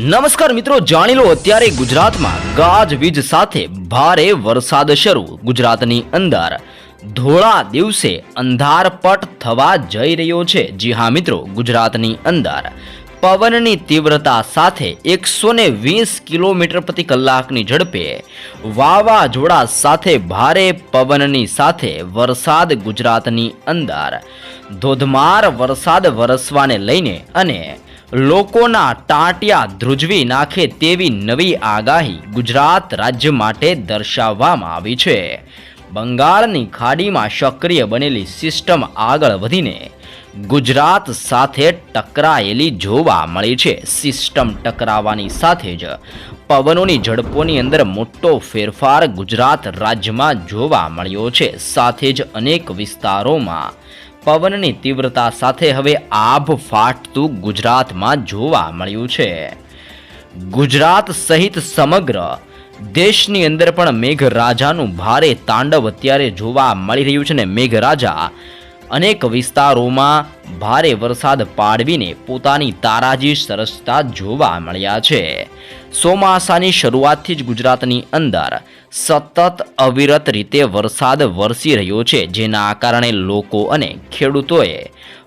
નમસ્કાર મિત્રો, જાણી લો અત્યારે ગુજરાતમાં ગાજવીજ સાથે ભારે વરસાદ શરૂ. ગુજરાતની અંદર ધોળા દિવસે અંધારપટ થવા જઈ રહ્યો છે. જી હા મિત્રો, ગુજરાતની અંદર પવનની તીવ્રતા સાથે એકસો ને વીસ કિલોમીટર પ્રતિ કલાકની ઝડપે વાવાઝોડા સાથે ભારે પવનની સાથે વરસાદ ગુજરાતની અંદર ધોધમાર વરસાદ વરસવાને લઈને અને લોકોના ટાંટિયા ધ્રુજવી નાખે તેવી નવી આગાહી ગુજરાત રાજ્ય માટે દર્શાવવામાં આવી છે. બંગાળની ખાડીમાં સક્રિય બનેલી સિસ્ટમ આગળ વધીને ગુજરાત સાથે ટકરાયેલી જોવા મળી છે. સિસ્ટમ ટકરાવાની સાથે જ પવનોની ઝડપોની અંદર મોટો ફેરફાર ગુજરાત રાજ્યમાં જોવા મળ્યો છે. સાથે જ અનેક વિસ્તારોમાં પવનની તીવ્રતા સાથે હવે આભ ફાટતું ગુજરાતમાં જોવા મળ્યું છે. ગુજરાત સહિત સમગ્ર દેશની અંદર પણ મેઘરાજાનું ભારે તાંડવ અત્યારે જોવા મળી રહ્યું છે ને મેઘરાજા અનેક વિસ્તારોમાં ભારે વરસાદ પાડવીને પોતાની તારાજી સરસતા જોવા મળ્યા છે. ચોમાસાની શરૂઆતથી જ ગુજરાતની અંદર સતત અવિરત રીતે વરસાદ વરસી રહ્યો છે, જેના કારણે લોકો અને ખેડૂતોએ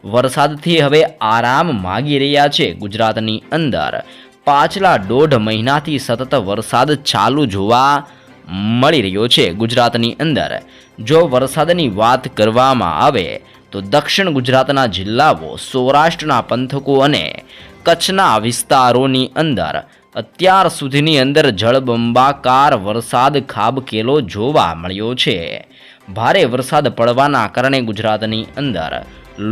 વરસાદથી હવે આરામ માગી રહ્યા છે. ગુજરાતની અંદર પાછલા દોઢ મહિનાથી સતત વરસાદ ચાલુ જોવા મળી રહ્યો છે. ગુજરાતની અંદર જો વરસાદની વાત કરવામાં આવે તો દક્ષિણ ગુજરાતના જિલ્લાઓ, સૌરાષ્ટ્રના પંથકો અને કચ્છના વિસ્તારોની અંદર અત્યાર સુધીની અંદર જળબંબાકાર વરસાદ ખાબકેલો જોવા મળ્યો છે. ભારે વરસાદ પડવાના કારણે ગુજરાતની અંદર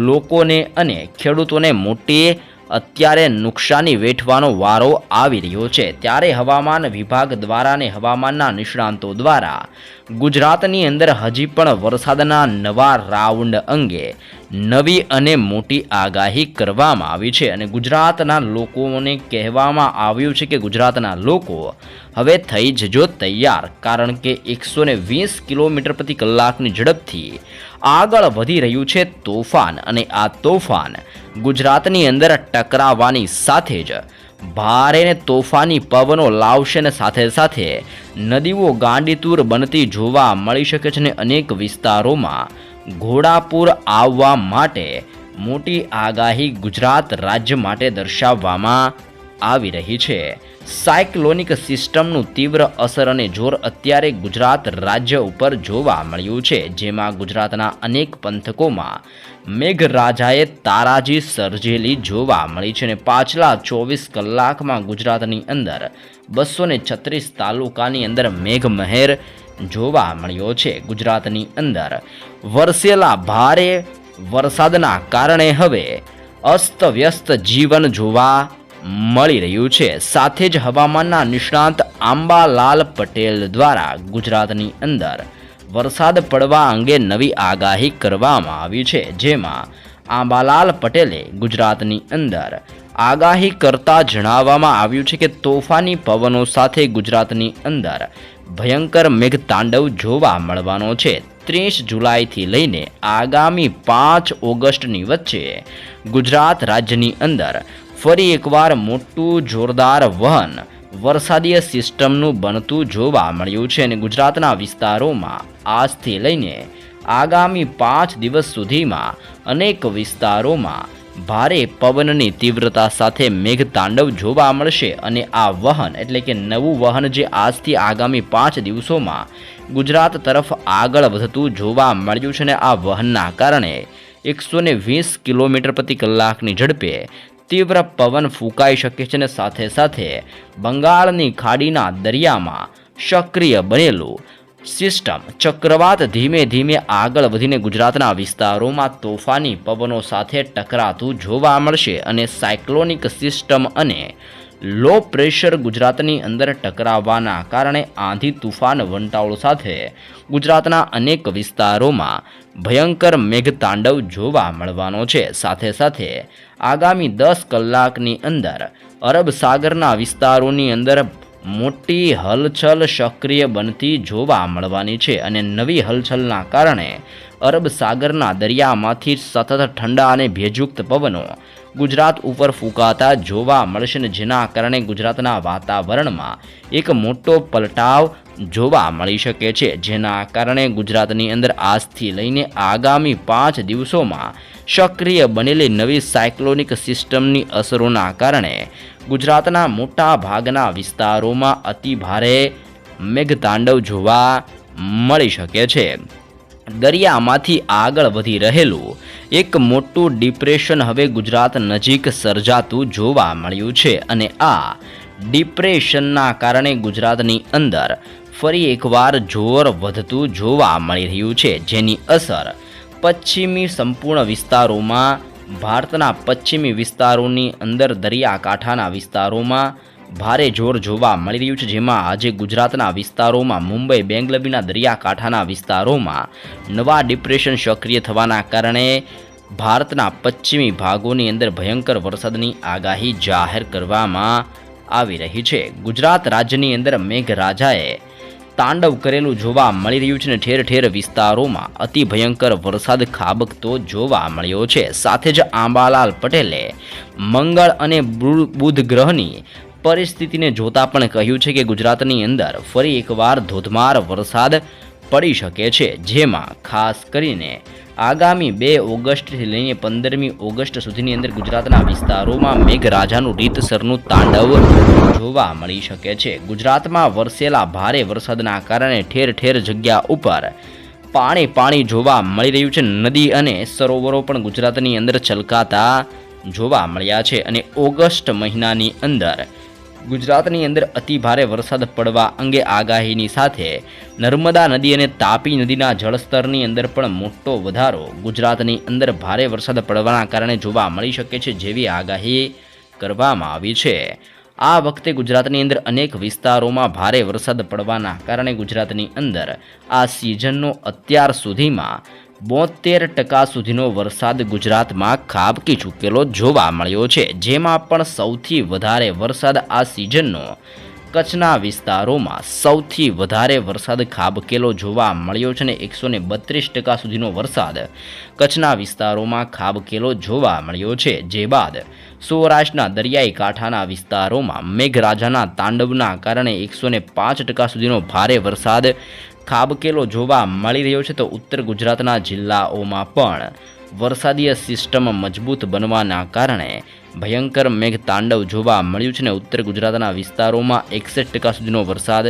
લોકોને અને ખેડૂતોને મોટી અત્યારે નુકસાની વેઠવાનો વારો આવી રહ્યો છે. ત્યારે હવામાન વિભાગ દ્વારા અને હવામાનના નિષ્ણાંતો દ્વારા ગુજરાતની અંદર હજી પણ વરસાદના નવા રાઉન્ડ અંગે નવી અને મોટી આગાહી કરવામાં આવી છે અને ગુજરાતના લોકોને કહેવામાં આવ્યું છે કે ગુજરાતના લોકો હવે થઈ જજો તૈયાર, કારણ કે એકસો વીસ કિલોમીટર પ્રતિ કલાકની ઝડપથી આગળ વધી રહ્યું છે તોફાન અને આ તોફાન ગુજરાતની અંદર ટકરાવવાની સાથે જ ભારે ને તોફાની પવનો લાવશે ને સાથે સાથે નદીઓ ગાંડીતુર બનતી જોવા મળી શકે છે ને અનેક વિસ્તારોમાં ઘોડાપૂર આવવા માટે મોટી આગાહી ગુજરાત રાજ્ય માટે દર્શાવવામાં આવી રહી છે. સાયક્લોનિક સિસ્ટમનું તીવ્ર અસર અને જોર અત્યારે ગુજરાત રાજ્ય ઉપર જોવા મળ્યું છે, જેમાં ગુજરાતના અનેક પંથકોમાં મેઘરાજાએ તારાજી સર્જેલી જોવા મળી છે અને પાછલા ચોવીસ કલાકમાં ગુજરાતની અંદર બસો છત્રીસ તાલુકાની અંદર મેઘમહેર જોવા મળ્યો છે ગુજરાતની અંદર. વરસેલા ભારે વરસાદના કારણે હવે અસ્તવ્યસ્ત જીવન જોવા મળી રહ્યું છે. સાથે જ હવામાનના નિષ્ણાંત આંબાલાલ પટેલ દ્વારા ગુજરાતની અંદર વરસાદ પડવા અંગે નવી આગાહી કરવામાં આવી છે. જેમાં આંબાલાલ પટેલે ગુજરાતની અંદર આગાહી કરતા જણાવવામાં આવ્યું છે કે તોફાની પવનો સાથે ગુજરાતની અંદર ભયંકર મેઘતાંડવ જોવા મળવાનો છે. ત્રીસ જુલાઈથી લઈને આગામી પાંચ ઓગસ્ટની વચ્ચે ગુજરાત રાજ્યની અંદર ફરી એકવાર મોટું જોરદાર વહન વરસાદીય સિસ્ટમનું બનતું જોવા મળ્યું છે અને ગુજરાતના વિસ્તારોમાં આજથી લઈને આગામી પાંચ દિવસ સુધીમાં અનેક વિસ્તારોમાં ભારે પવનની તીવ્રતા સાથે મેઘતાંડવ જોવા મળશે અને આ વહન એટલે કે નવું વહન જે આજથી આગામી પાંચ દિવસોમાં ગુજરાત તરફ આગળ વધતું જોવા મળ્યું છે અને આ વહનના કારણે એકસો વીસ કિલોમીટર પ્રતિ કલાકની ઝડપે તીવ્ર પવન ફૂંકાઈ શકે છે અને સાથે સાથે બંગાળની ખાડીના દરિયામાં સક્રિય બનેલું સિસ્ટમ ચક્રવાત ધીમે ધીમે આગળ વધીને ગુજરાતના વિસ્તારોમાં તોફાની પવનો સાથે ટકરાતું જોવા મળશે અને સાયક્લોનિક સિસ્ટમ અને લો પ્રેશર ગુજરાતની અંદર ટકરાવવાના કારણે આંધી તુફાન વંટાળો સાથે ગુજરાતના અનેક વિસ્તારોમાં ભયંકર મેઘતાંડવ જોવા મળવાનો છે. સાથે સાથે આગામી દસ કલાકની અંદર અરબ સાગરના વિસ્તારોની અંદર મોટી હલચલ સક્રિય બનતી જોવા મળવાની છે અને નવી હલચલના કારણે અરબ સાગરના દરિયામાંથી સતત ઠંડા અને ભેજયુક્ત પવનો ગુજરાત ઉપર ફૂંકાતા જોવા મળશે ને જેના કારણે ગુજરાતના વાતાવરણમાં એક મોટો પલટાવ જોવા મળી શકે છે. જેના કારણે ગુજરાતની અંદર આજથી લઈને આગામી પાંચ દિવસોમાં સક્રિય બનેલી નવી સાયક્લોનિક સિસ્ટમની અસરોના કારણે ગુજરાતના મોટા ભાગના વિસ્તારોમાં અતિ ભારે મેઘતાંડવ જોવા મળી શકે છે. દરિયામાંથી આગળ વધી રહેલું એક મોટું ડિપ્રેશન હવે ગુજરાત નજીક સર્જાતું જોવા મળ્યું છે અને આ ડિપ્રેશનના કારણે ગુજરાતની અંદર ફરી એકવાર જોર વધતું જોવા મળી રહ્યું છે, જેની અસર પશ્ચિમી સંપૂર્ણ વિસ્તારોમાં, ભારતના પશ્ચિમી વિસ્તારોની અંદર દરિયાકાંઠાના વિસ્તારોમાં ભારે જોર જોવા મળી રહ્યું છે, જેમાં આજે ગુજરાતના વિસ્તારોમાં, મુંબઈ, બેંગલબીના દરિયાકાંઠાના વિસ્તારોમાં નવા ડિપ્રેશન સક્રિય થવાના કારણે ભારતના પશ્ચિમી ભાગોની અંદર ભયંકર વરસાદની આગાહી જાહેર કરવામાં આવી રહી છે. ગુજરાત રાજ્યની અંદર મેઘરાજાએ તાંડવ કરેલું જોવા મળી રહ્યું છે અને ઠેર ઠેર વિસ્તારોમાં અતિ ભયંકર વરસાદ ખાબકતો જોવા મળ્યો છે. સાથે જ આંબાલાલ પટેલે મંગળ અને બુધ ગ્રહની પરિસ્થિતિને જોતા પણ કહ્યું છે કે ગુજરાતની અંદર ફરી એકવાર ધોધમાર વરસાદ પડી શકે છે, જેમાં ખાસ કરીને આગામી બે ઓગસ્ટથી લઈને પંદરમી ઓગસ્ટ સુધીની અંદર ગુજરાતના વિસ્તારોમાં મેઘરાજાનું રીતસરનું તાંડવ જોવા મળી શકે છે. ગુજરાતમાં વરસેલા ભારે વરસાદના કારણે ઠેર ઠેર જગ્યા ઉપર પાણી પાણી જોવા મળી રહ્યું છે. નદી અને સરોવરો પણ ગુજરાતની અંદર છલકાતા જોવા મળ્યા છે અને ઓગસ્ટ મહિનાની અંદર ગુજરાતની અંદર અતિ ભારે વરસાદ પડવા અંગે આગાહીની સાથે નર્મદા નદી અને તાપી નદીના જળસ્તરની અંદર પણ મોટો વધારો ગુજરાતની અંદર ભારે વરસાદ પડવાના કારણે જોવા મળી શકે છે જેવી આગાહી કરવામાં આવી છે. આ વખતે ગુજરાતની અંદર અનેક વિસ્તારોમાં ભારે વરસાદ પડવાના કારણે ગુજરાતની અંદર આ સિઝનનો અત્યાર સુધીમાં બોતેર ટકા સુધીનો વરસાદ ગુજરાતમાં ખાબકી ચૂકેલો જોવા મળ્યો છે, જેમાં પણ સૌથી વધારે વરસાદ આ સિઝનનો. કચ્છના વિસ્તારોમાં સૌથી વધારે વરસાદ ખાબકેલો જોવા મળ્યો છે અને એકસો બત્રીસ ટકા સુધીનો વરસાદ કચ્છના વિસ્તારોમાં ખાબકેલો જોવા મળ્યો છે. જે બાદ સૌરાષ્ટ્રના દરિયાઈ કાંઠાના વિસ્તારોમાં મેઘરાજાના તાંડવના કારણે એકસો પાંચ ટકા સુધીનો ભારે વરસાદ ખાબકેલો જોવા મળી રહ્યો છે તો ઉત્તર ગુજરાતના જિલ્લાઓમાં પણ વરસાદીય સિસ્ટમ મજબૂત બનવાના કારણે ભયંકર મેઘતાંડવ જોવા મળ્યું છે ને ઉત્તર ગુજરાતના વિસ્તારોમાં એકસઠ ટકા સુધીનો વરસાદ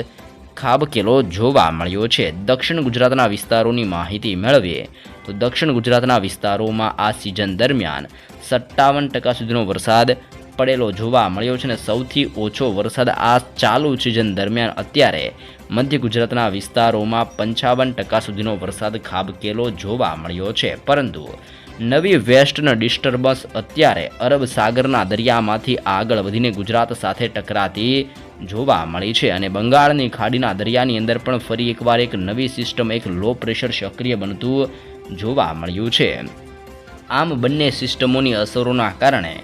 ખાબકેલો જોવા મળ્યો છે. દક્ષિણ ગુજરાતના વિસ્તારોની માહિતી મેળવીએ તો દક્ષિણ ગુજરાતના વિસ્તારોમાં આ સિઝન દરમિયાન સત્તાવન ટકા સુધીનો વરસાદ પડેલો જોવા મળ્યો છે અને સૌથી ઓછો વરસાદ આ ચાલુ સિઝન દરમિયાન અત્યારે મધ્ય ગુજરાતના વિસ્તારોમાં પંચાવન ટકા સુધીનો વરસાદ ખાબકેલો જોવા મળ્યો છે. પરંતુ નવી વેસ્ટર્ન ડિસ્ટર્બન્સ અત્યારે અરબ સાગરના દરિયામાંથી આગળ વધીને ગુજરાત સાથે ટકરાતી જોવા મળી છે અને બંગાળની ખાડીના દરિયાની અંદર પણ ફરી એકવાર એક નવી સિસ્ટમ, એક લો પ્રેશર સક્રિય બનતું જોવા મળ્યું છે. આમ બંને સિસ્ટમોની અસરોના કારણે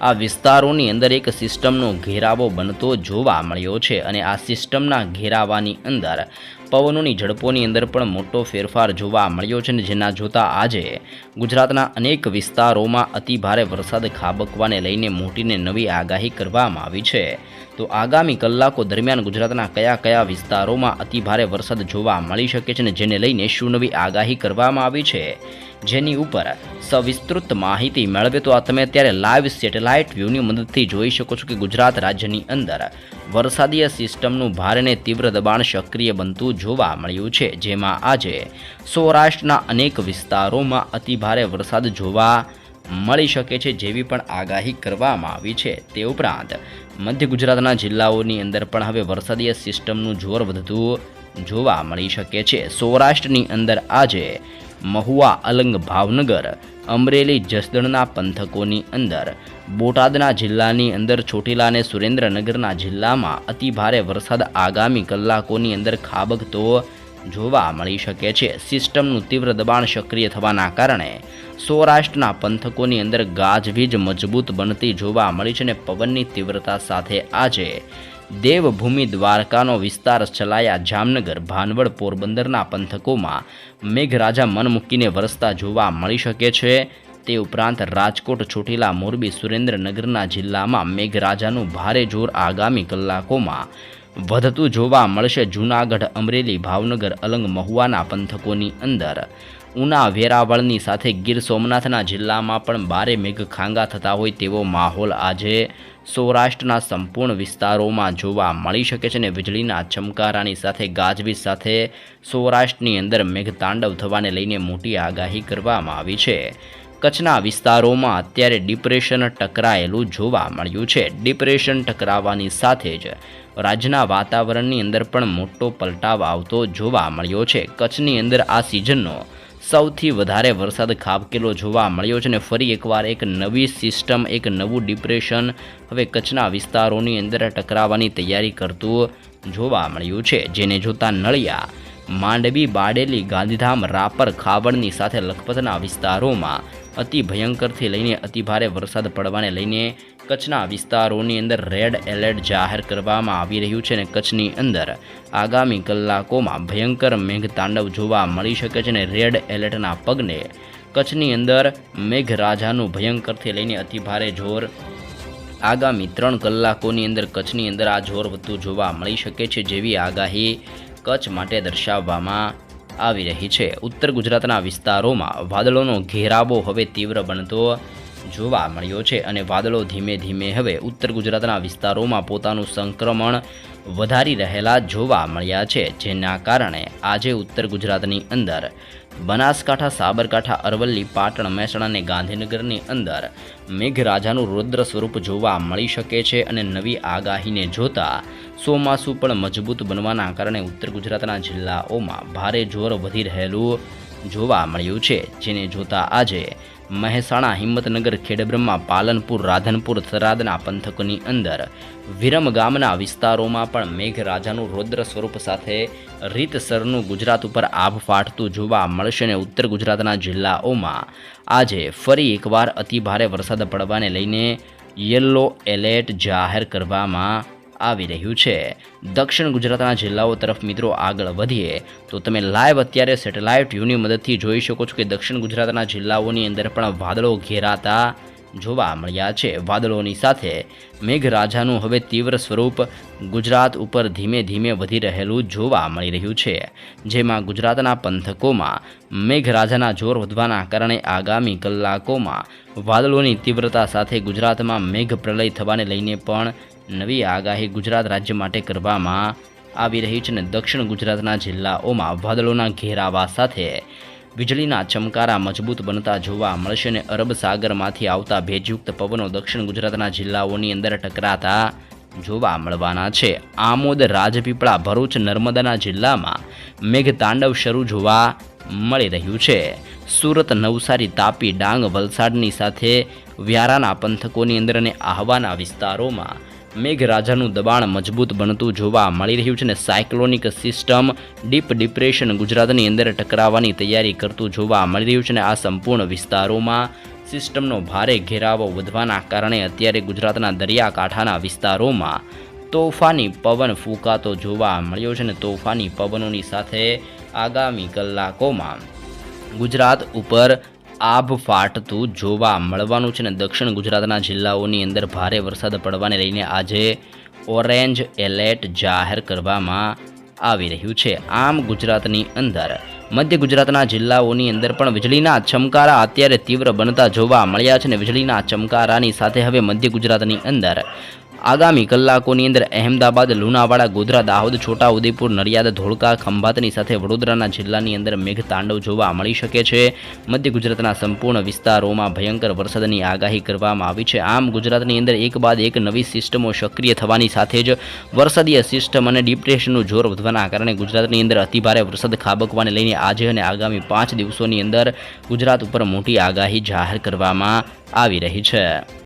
આ વિસ્તારોની અંદર એક સિસ્ટમનો ઘેરાવો બનતો જોવા મળ્યો છે અને આ સિસ્ટમના ઘેરાવાની અંદર પવનોની ઝડપોની અંદર પણ મોટો ફેરફાર જોવા મળ્યો છે જેના જોતા આજે ગુજરાતના અનેક વિસ્તારોમાં અતિભારે વરસાદ ખાબકવાને લઈને મોટીને નવી આગાહી કરવામાં આવી છે. તો આગામી કલાકો દરમિયાન ગુજરાતના કયા કયા વિસ્તારોમાં અતિભારે વરસાદ જોવા મળી શકે છે અને જેને લઈને શું નવી આગાહી કરવામાં આવી છે? જેની ઉપર સવિસ્તૃત માહિતી મેળવે તો આ તમે અત્યારે લાઈવ સેટેલાઇટ વ્યૂની મદદથી જોઈ શકો છો કે ગુજરાત રાજ્યની અંદર વરસાદીય સિસ્ટમનું ભારે તીવ્ર દબાણ સક્રિય બનતું જોવા મળ્યું છે. જેમાં આજે સૌરાષ્ટ્રના અનેક વિસ્તારોમાં અતિભારે વરસાદ જોવા મળી શકે છે જેવી પણ આગાહી કરવામાં આવી છે. તે ઉપરાંત મધ્ય ગુજરાતના જિલ્લાઓની અંદર પણ હવે વરસાદીય સિસ્ટમનું જોર વધતું જોવા મળી શકે છે. સૌરાષ્ટ્રની અંદર આજે મહુવા, અલંગ ભાવનગર, અમરેલી જસદણના પંથકોની અંદર. બોટાદના જિલ્લાની અંદર ચોટીલા અને સુરેન્દ્રનગરના જિલ્લામાં અતિભારે વરસાદ આગામી કલાકોની અંદર ખાબકતો જોવા મળી શકે છે. સિસ્ટમનું તીવ્ર દબાણ સક્રિય થવાના કારણે સૌરાષ્ટ્રના પંથકોની અંદર ગાજવીજ મજબૂત બનતી જોવા મળી છે અને પવનની તીવ્રતા સાથે આજે દેવભૂમિ દ્વારકાનો વિસ્તાર ચલાયા જામનગર, ભાનવડ પોરબંદરના પંથકોમાં મેઘરાજા મન મૂકીને વરસતા જોવા મળી શકે છે. તે ઉપરાંત રાજકોટ છોટીલા મોરબી, સુરેન્દ્રનગરના જિલ્લામાં મેઘરાજાનું ભારે જોર આગામી કલાકોમાં વધતું જોવા મળશે. જૂનાગઢ, અમરેલી, ભાવનગર, અલંગ મહુવાના પંથકોની અંદર ઉના વેરાવળની સાથે ગીર સોમનાથના જિલ્લામાં પણ બારે મેઘખાંગા થતા હોય તેવો માહોલ આજે સૌરાષ્ટ્રના સંપૂર્ણ વિસ્તારોમાં જોવા મળી શકે છે અને વીજળીના ચમકારાની સાથે ગાજવીજ સાથે સૌરાષ્ટ્રની અંદર મેઘતાંડવ થવાને લઈને મોટી આગાહી કરવામાં આવી છે. કચ્છના વિસ્તારોમાં અત્યારે ડિપ્રેશન ટકરાયેલું જોવા મળ્યું છે. ડિપ્રેશન ટકરાવવાની સાથે જ રાજ્યના વાતાવરણની અંદર પણ મોટો પલટાવ આવતો જોવા મળ્યો છે. કચ્છની અંદર આ સિઝનનો સૌથી વધારે વરસાદ ખાબકેલો જોવા મળ્યો છે અને ફરી એકવાર એક નવી સિસ્ટમ, એક નવું ડિપ્રેશન હવે કચ્છના વિસ્તારોની અંદર ટકરાવવાની તૈયારી કરતું જોવા મળ્યું છે. જેને જોતા નળિયા, માંડવી, બાડેલી, ગાંધીધામ, રાપર, ખાવડની સાથે લખપતના વિસ્તારોમાં અતિ ભયંકરથી લઈને અતિભારે વરસાદ પડવાને લઈને કચ્છના વિસ્તારોની અંદર રેડ એલર્ટ જાહેર કરવામાં આવી રહ્યું છે અને કચ્છની અંદર આગામી કલાકોમાં ભયંકર મેઘતાંડવ જોવા મળી શકે છે અને રેડ એલર્ટના પગને કચ્છની અંદર મેઘરાજાનું ભયંકરથી લઈને અતિભારે જોર આગામી ત્રણ કલાકોની અંદર કચ્છની અંદર આ જોર વધતું જોવા મળી શકે છે જેવી આગાહી કચ્છ માટે દર્શાવવામાં આવી રહી છે. ઉત્તર ગુજરાતના વિસ્તારોમાં વાદળોનો ઘેરાવો હવે તીવ્ર બનતો જોવા મળ્યો છે અને વાદળો ધીમે ધીમે હવે ઉત્તર ગુજરાતના વિસ્તારોમાં પોતાનું સંક્રમણ વધારી રહેલા જોવા મળ્યા છે, જેના કારણે આજે ઉત્તર ગુજરાતની અંદર બનાસકાંઠા, સાબરકાંઠા, અરવલ્લી, પાટણ, મહેસાણા અને ગાંધીનગરની અંદર મેઘરાજાનું રૌદ્ર સ્વરૂપ જોવા મળી શકે છે અને નવી આગાહીને જોતા ચોમાસું પણ મજબૂત બનવાના કારણે ઉત્તર ગુજરાતના જિલ્લાઓમાં ભારે જોર વધી રહેલું જોવા મળ્યું છે, જેને જોતા આજે મહેસાણા, હિંમતનગર, ખેડબ્રહ્મા, પાલનપુર, રાધનપુર થરાદના પંથકોની અંદર. વિરમ ગામના વિસ્તારોમાં પણ મેઘરાજાનું રૌદ્ર સ્વરૂપ સાથે રીતસરનું ગુજરાત ઉપર આભ ફાટતું જોવા મળશે અને ઉત્તર ગુજરાતના જિલ્લાઓમાં. આજે ફરી એકવાર અતિભારે વરસાદ પડવાને લઈને યલો એલર્ટ જાહેર કરવામાં આવી રહ્યું છે. દક્ષિણ ગુજરાતના જિલ્લાઓ તરફ મિત્રો આગળ વધીએ, તો તમે લાઈવ અત્યારે સેટેલાઇટ વ્યૂની મદદથી જોઈ શકો છો કે દક્ષિણ ગુજરાતના જિલ્લાઓની અંદર પણ વાદળો ઘેરાતા જોવા મળ્યા છે. વાદળોની સાથે મેઘરાજાનું હવે તીવ્ર સ્વરૂપ ગુજરાત ઉપર ધીમે ધીમે વધી રહેલું જોવા મળી રહ્યું છે. જેમાં ગુજરાતના પંથકોમાં મેઘરાજાના જોર વધવાના કારણે આગામી કલાકોમાં વાદળોની તીવ્રતા સાથે ગુજરાતમાં મેઘ પ્રલય થવાને લઈને પણ નવી આગાહી ગુજરાત રાજ્ય માટે કરવામાં આવી રહી છે અને દક્ષિણ ગુજરાતના જિલ્લાઓમાં વાદળોના ઘેરાવા સાથે વીજળીના ચમકારા મજબૂત બનતા જોવા મળશે અને અરબ સાગરમાંથી આવતા ભેજયુક્ત પવનો દક્ષિણ ગુજરાતના જિલ્લાઓની અંદર ટકરાતા જોવા મળવાના છે. આમોદ, રાજપીપળા, ભરૂચ, નર્મદાના જિલ્લામાં મેઘતાંડવ શરૂ જોવા મળી રહ્યું છે. સુરત, નવસારી, તાપી, ડાંગ, વલસાડની સાથે વ્યારાના પંથકોની અંદર અને આહવાના વિસ્તારોમાં મેઘરાજાનું દબાણ મજબૂત બનતું જોવા મળી રહ્યું છે અને સાયક્લોનિક સિસ્ટમ ડીપ ડિપ્રેશન ગુજરાતની અંદર ટકરાવવાની તૈયારી કરતું જોવા મળી રહ્યું છે અને આ સંપૂર્ણ વિસ્તારોમાં સિસ્ટમનો ભારે ઘેરાવો વધવાના કારણે અત્યારે ગુજરાતના દરિયાકાંઠાના વિસ્તારોમાં તોફાની પવન ફૂંકાતો જોવા મળ્યો છે અને તોફાની પવનોની સાથે આગામી કલાકોમાં ગુજરાત ઉપર આભ ફાટતું જોવા મળવાનું છે અને દક્ષિણ ગુજરાતના જિલ્લાઓની અંદર ભારે વરસાદ પડવાને લઈને આજે ઓરેન્જ એલર્ટ જાહેર કરવામાં આવી રહ્યું છે. આમ ગુજરાતની અંદર મધ્ય ગુજરાતના જિલ્લાઓની અંદર પણ વીજળીના ચમકારા અત્યારે તીવ્ર બનતા જોવા મળ્યા છે અને વીજળીના ચમકારાની સાથે હવે મધ્ય ગુજરાતની અંદર આગામી કલાકોની અંદર અહેમદાબાદ, લુણાવાડા, ગોધરા, દાહોદ, છોટાઉદેપુર, નડિયાદ, ધોળકા, ખંભાતની સાથે વડોદરાના જિલ્લાની અંદર મેઘતાંડવ જોવા મળી શકે છે. મધ્ય ગુજરાતના સંપૂર્ણ વિસ્તારોમાં ભયંકર વરસાદની આગાહી કરવામાં આવી છે. આમ ગુજરાતની અંદર એક બાદ એક નવી સિસ્ટમો સક્રિય થવાની સાથે જ વરસાદીય સિસ્ટમ અને ડિપ્રેશનનું જોર વધવાના કારણે ગુજરાતની અંદર અતિભારે વરસાદ ખાબકવાને લઈને આજે અને આગામી પાંચ દિવસોની અંદર ગુજરાત ઉપર મોટી આગાહી જાહેર કરવામાં આવી રહી છે.